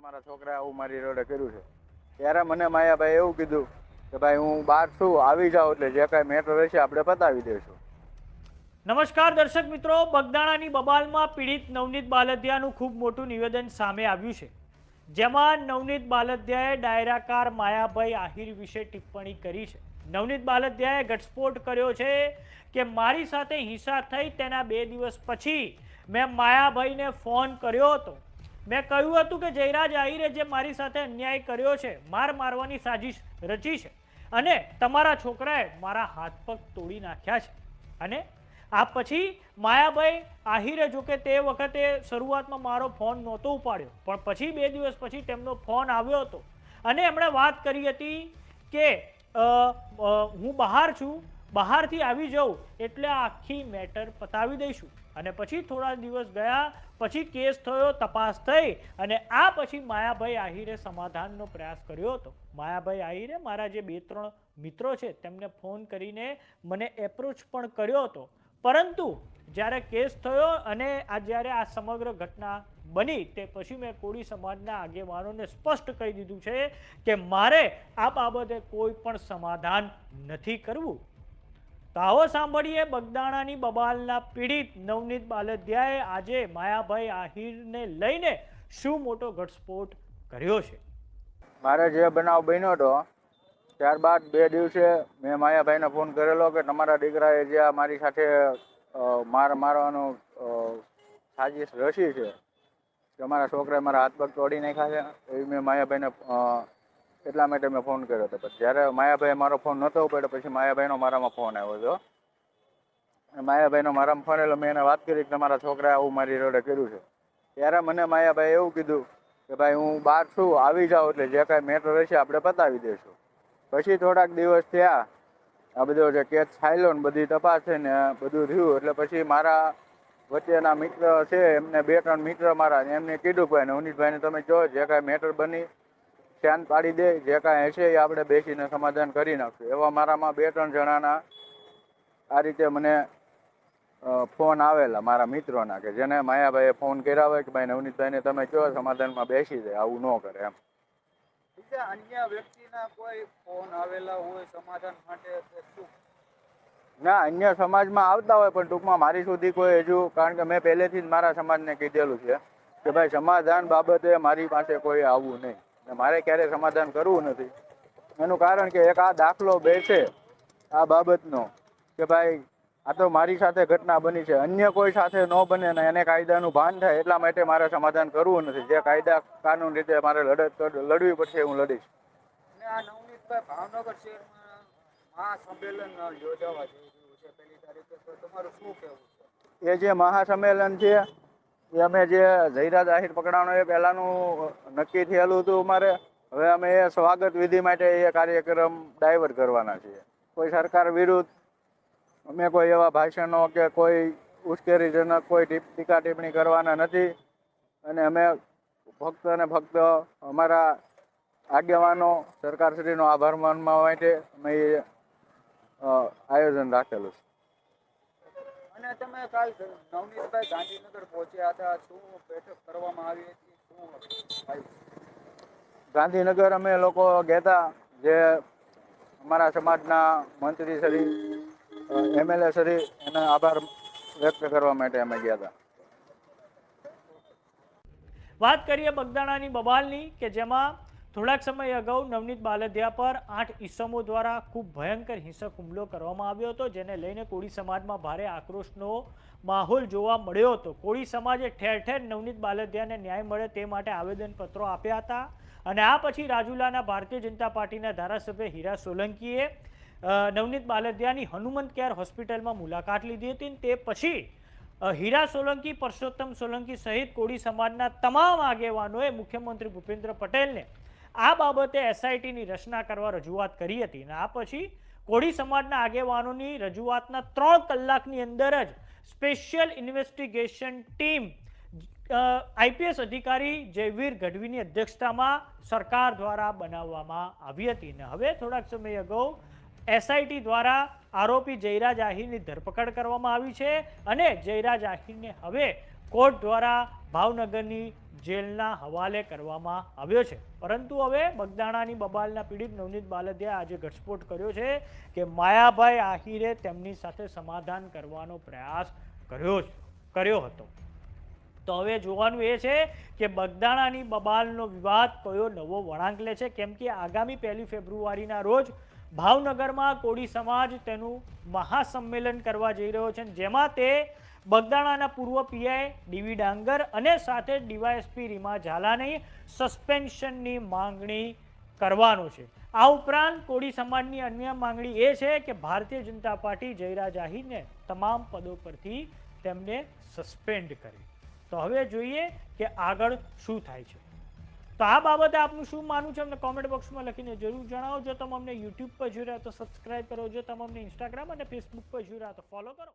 તમારા છોકરા આવું મારી રોડે કર્યું છે. ત્યારે મને માયાભાઈ એવું કીધું કે ભાઈ, હું બહાર છું, આવી જાઉં એટલે જે કાંઈ મેટર રહેશે આપણે પતાવી દઈશું નમસ્કાર દર્શક મિત્રો, બગદાણાની બબાલમાં પીડિત નવનીત બાલદિયાનું ખૂબ મોટું નિવેદન સામે આવ્યું છે. જેમાં નવનીત બાલદિયાએ ડાયરાકાર માયાભાઈ આહિર વિશે ટિપ્પણી કરી છે. નવનીત બાલદિયાએ ઘટસ્ફોટ કર્યો છે કે મારી સાથે હિંસા થઈ તેના બે દિવસ પછી મેં માયાભાઈને ફોન કર્યો હતો. મેં કહ્યું હતું કે જયરાજ આહિરે જે મારી સાથે અન્યાય કર્યો છે, માર મારવાની સાજિશ રચી છે અને તમારા છોકરાએ મારા હાથ પગ તોડી નાખ્યા છે. અને આ પછી માયાભાઈ આહિરે જોકે તે વખતે શરૂઆતમાં મારો ફોન નહોતો ઉપાડ્યો, પણ પછી બે દિવસ પછી તેમનો ફોન આવ્યો હતો. અને એમણે વાત કરી હતી કે હું બહાર છું બહારથી આવી જાઉં એટલે આખી મેટર પતાવી દઈશું. અને પછી થોડા દિવસ ગયા, પછી કેસ થયો, તપાસ થઈ અને આ પછી માયાભાઈ આહિરે સમાધાનનો પ્રયાસ કર્યો હતો. માયાભાઈ આહિરે મારા જે બે ત્રણ મિત્રો છે તેમને ફોન કરીને મને એપ્રોચ પણ કર્યો હતો. પરંતુ જ્યારે કેસ થયો અને આ જ્યારે આ સમગ્ર ઘટના બની તે પછી મેં કોળી સમાજના આગેવાનોને સ્પષ્ટ કહી દીધું છે કે મારે આ બાબતે કોઈ પણ સમાધાન નથી કરવું. તો સાંભળીએ બગદાણાની બબાલના પીડિત નવનીત બાલધ્યાએ આજે માયાભાઈ આહિરને લઈને શું મોટો ઘટસ્ફોટ કર્યો છે? મારે જે બનાવ બન્યો હતો, ત્યારબાદ બે દિવસે મેં માયાભાઈને ફોન કરેલો કે તમારા દીકરાએ જે આ મારી સાથે માર મારવાનો સાજિશ રસી છે, કે મારા છોકરાએ મારા હાથ પગ તોડી નાખ્યા છે, એવી મેં માયાભાઈને એટલા માટે મેં ફોન કર્યો હતો. પછી જ્યારે માયાભાઈ મારો ફોન નહોતો ઉપાડ્યો, પછી માયાભાઈનો મારામાં ફોન આવ્યો હતો. માયાભાઈનો મારામાં ફોન એટલે મેં એને વાત કરી કે તમારા છોકરાએ આવું મારી રોડે કર્યું છે. ત્યારે મને માયાભાઈ એવું કીધું કે ભાઈ, હું બહાર છું, આવી જાઉં એટલે જે કાંઈ મેટર રહેશે આપણે પતાવી દઈશું પછી થોડાક દિવસ થયા, આ બધો જે કેસ છાયલો ને બધી તપાસ થઈ ને બધું થયું, એટલે પછી મારા વચ્ચેના મિત્ર છે, એમને બે ત્રણ મિત્ર મારા, એમને કીધું ભાઈ, નવનીતભાઈને તમે જો જે કાંઈ મેટર બની શાંત પાડી દે જે કાંઈ હશે એ આપણે બેસીને સમાધાન કરી નાખશું. એવા મારામાં બે ત્રણ જણાના આ રીતે મને ફોન આવેલા મારા મિત્રોના કે જેને માયાભાઈએ ફોન કર્યા હોય કે ભાઈ નવનીતભાઈને તમે કહો સમાધાનમાં બેસી જાય આવું ન કરે એમ. અન્ય વ્યક્તિના કોઈ ફોન આવેલા હોય સમાધાન માટે શું? ના અન્ય સમાજમાં આવતા હોય પણ ટૂંકમાં મારી સુધી કોઈ હજુ કારણ કે મેં પહેલેથી જ મારા સમાજને કીધેલું છે કે ભાઈ સમાધાન બાબતે મારી પાસે કોઈ આવવું નહીં. મારે ક્યારેય સમાધાન કરવું નથી. એનું કારણ કે એક આ દાખલો બેસે આ બાબતનો કે ભાઈ આ તો મારી સાથે ઘટના બની છે. અન્ય કોઈ સાથે ન બને ને એને કાયદાનું ભાન થાય એટલા માટે મારે સમાધાન કરવું નથી. જે કાયદા કાનૂન રીતે મારે લડત લડવી પડશે હું લડીશ. ભાવનગર શહેરમાં મહાસંમેલન યોજાવા જઈ રહ્યું છે. પહેલી તારીખે તમારું શું કહેવું છે? એ જે મહાસંમેલન છે એ અમે જે જયરાજ આહિર પકડાણો એ પહેલાનું નક્કી થયેલું હતું અમારે. હવે અમે એ સ્વાગત વિધિ માટે એ કાર્યક્રમ ડાયવર્ટ કરવાના છીએ. કોઈ સરકાર વિરુદ્ધ, અમે કોઈ એવા ભાષણો કે કોઈ ઉશ્કેરીજનક કોઈ ટીકા ટિપ્પણી કરવાના નથી. અને અમે ફક્ત અને ફક્ત અમારા આગેવાનો, સરકારશ્રીનો આભાર માનવા માટે અમે એ આયોજન રાખેલું છે. અને તમે કાલ નવનીતભાઈ ગાંધીનગર પહોંચ્યા હતા. શું બેઠક કરવામાં આવી હતી? શું ગાંધીનગર અમે લોકો ગયા જે અમારા સમાજના મંત્રી શ્રી એમએલએ શ્રી એનો આભાર વ્યક્ત કરવા માટે અમે ગયા હતા. વાત કરીએ બગદાણાની બબાલની કે જેમાં થોડાક સમય અગાઉ નવનીત બાલદિયા પર આઠ ઈસમો દ્વારા ખૂબ ભયંકર હિંસક હુમલો કરવામાં આવ્યો હતો, જેને લઈને કોળી સમાજમાં ભારે આક્રોશનો માહોલ જોવા મળ્યો હતો. કોળી સમાજે ઠેર ઠેર નવનીત બાલદિયાને ન્યાય મળે તે માટે આવેદનપત્રો આપ્યા હતા અને આ પછી રાજુલાના ભારતીય જનતા પાર્ટીના ધારાસભ્ય હીરા સોલંકીએ નવનીત બાલદિયાની હનુમંત કેર હોસ્પિટલમાં મુલાકાત લીધી હતી તે પછી હીરા સોલંકી, પરસોત્તમ સોલંકી સહિત કોળી સમાજના તમામ આગેવાનોએ મુખ્યમંત્રી ભૂપેન્દ્ર પટેલને આ બાબતે એસઆઈટીની રચના કરવા રજૂઆત કરી હતી અને આ પછી કોળી સમાજના આગેવાનોની રજૂઆતના ત્રણ કલાકની અંદર જ સ્પેશિયલ ઇન્વેસ્ટિગેશન ટીમ આઈપીએસ અધિકારી જયવીર ગઢવીની અધ્યક્ષતામાં સરકાર દ્વારા બનાવવામાં આવી હતી. ને હવે થોડાક સમય અગાઉ એસઆઈટી દ્વારા આરોપી જયરાજ આહિરની ધરપકડ કરવામાં આવી છે અને જયરાજ આહિરને હવે કોર્ટ દ્વારા ભાવનગરની જેલના હવાલે કરવામાં આવ્યો છે. પરંતુ હવે બગદાણાની બબાલના પીડિત નવનીત બાલદિયા આજે ઘટસ્ફોટ કર્યો છે કે માયાભાઈ આહિરે તેમની સાથે સમાધાન કરવાનો પ્રયાસ કર્યો કર્યો હતો. તો હવે જોવાનું એ છે કે બગદાણાની બબાલનો વિવાદ કયો નવો વળાંક લે છે? કેમ કે આગામી પહેલી ફેબ્રુઆરીના રોજ ભાવનગરમાં કોળી સમાજ તેનું મહાસંમેલન કરવા જઈ રહ્યો છે. જેમાં તે બગદાણાના પૂર્વ પીઆઈ ડીવી ડાંગર અને સાથે ડીવાયએસપી રીમા ઝાલાની સસ્પેન્શનની માંગણી કરવાનું છે. આ ઉપરાંત કોળી સમાજની અન્ય માંગણી એ છે કે ભારતીય જનતા પાર્ટી જયરાજ આહિરને તમામ પદો પરથી તેમને સસ્પેન્ડ કરે. તો હવે જોઈએ કે આગળ શું થાય છે. તો આ બાબતે આપનું શું માનવું છે? અમને કોમેન્ટ બોક્સમાં લખીને જરૂર જણાવો. જો તમે અમને યુટ્યુબ પર જોઈ રહ્યા તો સબસ્ક્રાઇબ કરો. જો તમે અમને ઇન્સ્ટાગ્રામ અને ફેસબુક પર જોઈ રહ્યા તો ફોલો કરો.